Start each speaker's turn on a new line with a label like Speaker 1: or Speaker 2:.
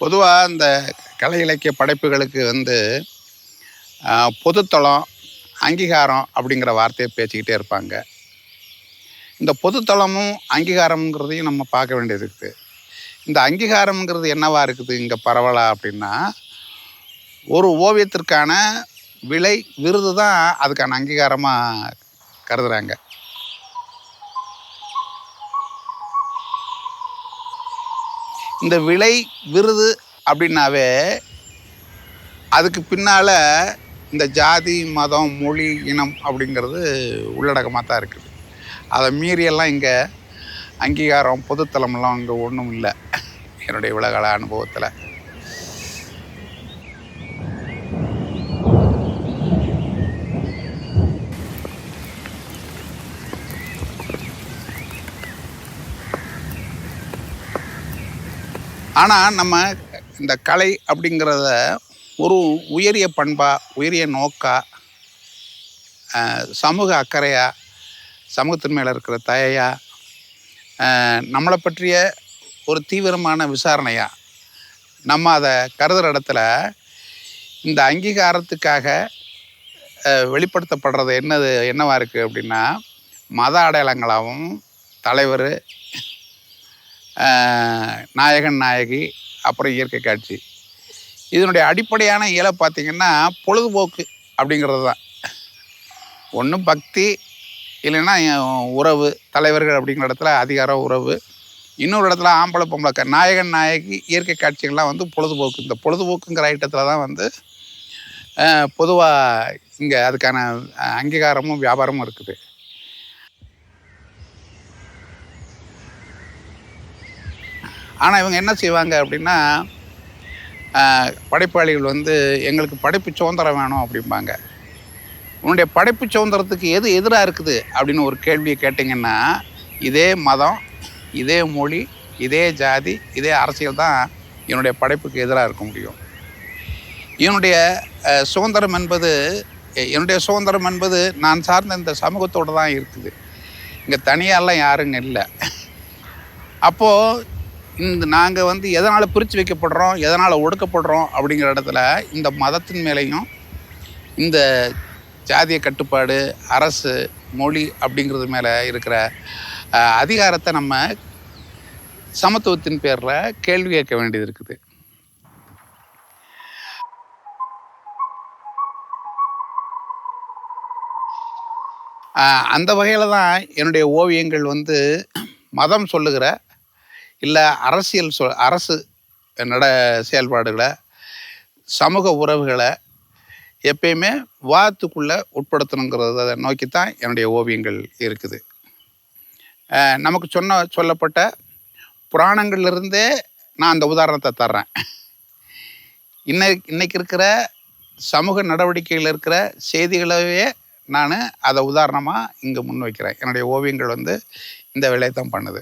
Speaker 1: பொதுவாக இந்த கலை இலக்கிய படைப்புகளுக்கு வந்து பொதுத்தளம் அங்கீகாரம் அப்படிங்கிற வார்த்தையை பேசிக்கிட்டே இருப்பாங்க. இந்த பொதுத்தளமும் அங்கீகாரம்ங்கிறதையும் நம்ம பார்க்க வேண்டியது இருக்குது இந்த அங்கீகாரம்ங்கிறது என்னவா இருக்குது இங்கே பரவலா அப்படின்னா ஒரு ஓவியத்திற்கான விலை விருது தான் அதுக்கான அங்கீகாரமாக கருதுகிறாங்க இந்த விலை விருது அப்படின்னாவே அதுக்கு பின்னால் இந்த ஜாதி மதம் மொழி இனம் அப்படிங்கிறது உள்ளடக்கமாக தான் இருக்குது. அதை மீறியெல்லாம் இங்கே அங்கீகாரம் பொதுத்தலமெல்லாம் இங்கே ஒன்றும் இல்லை. என்னுடைய உலகள அனுபவத்தில். ஆனால் நம்ம இந்த கலை அப்படிங்கிறத ஒரு உயரிய பண்பாக உயரிய நோக்கா சமூக அக்கறையாக சமூகத்தின் மேலே இருக்கிற தயையா நம்மளை பற்றிய ஒரு தீவிரமான விசாரணையாக நம்ம அதை கருதுகிற இடத்துல இந்த அங்கீகாரத்துக்காக வெளிப்படுத்தப்படுறது என்னது என்னவாக இருக்குது அப்படின்னா மத அடையாளங்களாகவும் தலைவர் நாயகன் நாயகி அப்புறம் இயற்கை காட்சி. இதனுடைய அடிப்படையான இயலை பார்த்தீங்கன்னா பொழுதுபோக்கு அப்படிங்கிறது தான். ஒன்று பக்தி இல்லைன்னா உறவு தலைவர்கள் அப்படிங்கிற இடத்துல அதிகார உறவு. இன்னொரு இடத்துல ஆம்பளை பொம்பளை நாயகன் நாயகி இயற்கை காட்சிகள்லாம் வந்து பொழுதுபோக்கு. இந்த பொழுதுபோக்குங்கிற ஐட்டத்தில் தான் வந்து பொதுவாக இங்கே அதுக்கான அங்கீகாரமும் வியாபாரமும் இருக்குது. ஆனால் இவங்க என்ன செய்வாங்க அப்படின்னா படைப்பாளிகள் வந்து எங்களுக்கு படைப்பு சுதந்திரம் வேணும் அப்படிம்பாங்க. உன்னுடைய படைப்பு சுதந்திரத்துக்கு எது எதிராக இருக்குது? அப்படின்னு ஒரு கேள்வியை கேட்டிங்கன்னா இதே மதம் இதே மொழி இதே ஜாதி இதே அரசியல் தான் என்னுடைய படைப்புக்கு எதிராக இருக்க முடியும். என்னுடைய சுதந்திரம் என்பது என்னுடைய சுதந்திரம் என்பது நான் சார்ந்த இந்த சமூகத்தோடு தான் இருக்குது. இங்கே தனியாலாம் யாருங்க இல்லை. அப்போது இந்த நாங்கள் வந்து எதனால் பிரித்து வைக்கப்படுறோம் எதனால் ஒடுக்கப்படுறோம் அப்படிங்கிற இடத்துல இந்த மதத்தின் மேலேயும் இந்த ஜாதிய கட்டுப்பாடு அரசு மொழி அப்படிங்கிறது மேலே இருக்கிற அதிகாரத்தை நம்ம சமத்துவத்தின் பேரில் கேள்வி கேட்க வேண்டியது இருக்குது. அந்த வகையில் தான் என்னுடைய ஓவியங்கள் வந்து மதம் சொல்லுகிற இல்லை அரசியல் சொ அரசு நட செயல்பாடுகளை சமூக உறவுகளை எப்பயுமே வாத்துக்குள்ளே உட்படுத்தணுங்கிறத நோக்கி தான் என்னுடைய ஓவியங்கள் இருக்குது. நமக்கு சொன்ன சொல்லப்பட்ட புராணங்கள்லேருந்தே நான் அந்த உதாரணத்தை தர்றேன். இன்னை இன்னைக்கு இருக்கிற சமூக நடவடிக்கையில் இருக்கிற செய்திகளவே நான் அதை உதாரணமாக இங்கே முன்வைக்கிறேன். என்னுடைய ஓவியங்கள் வந்து இந்த வேலையை தான் பண்ணுது.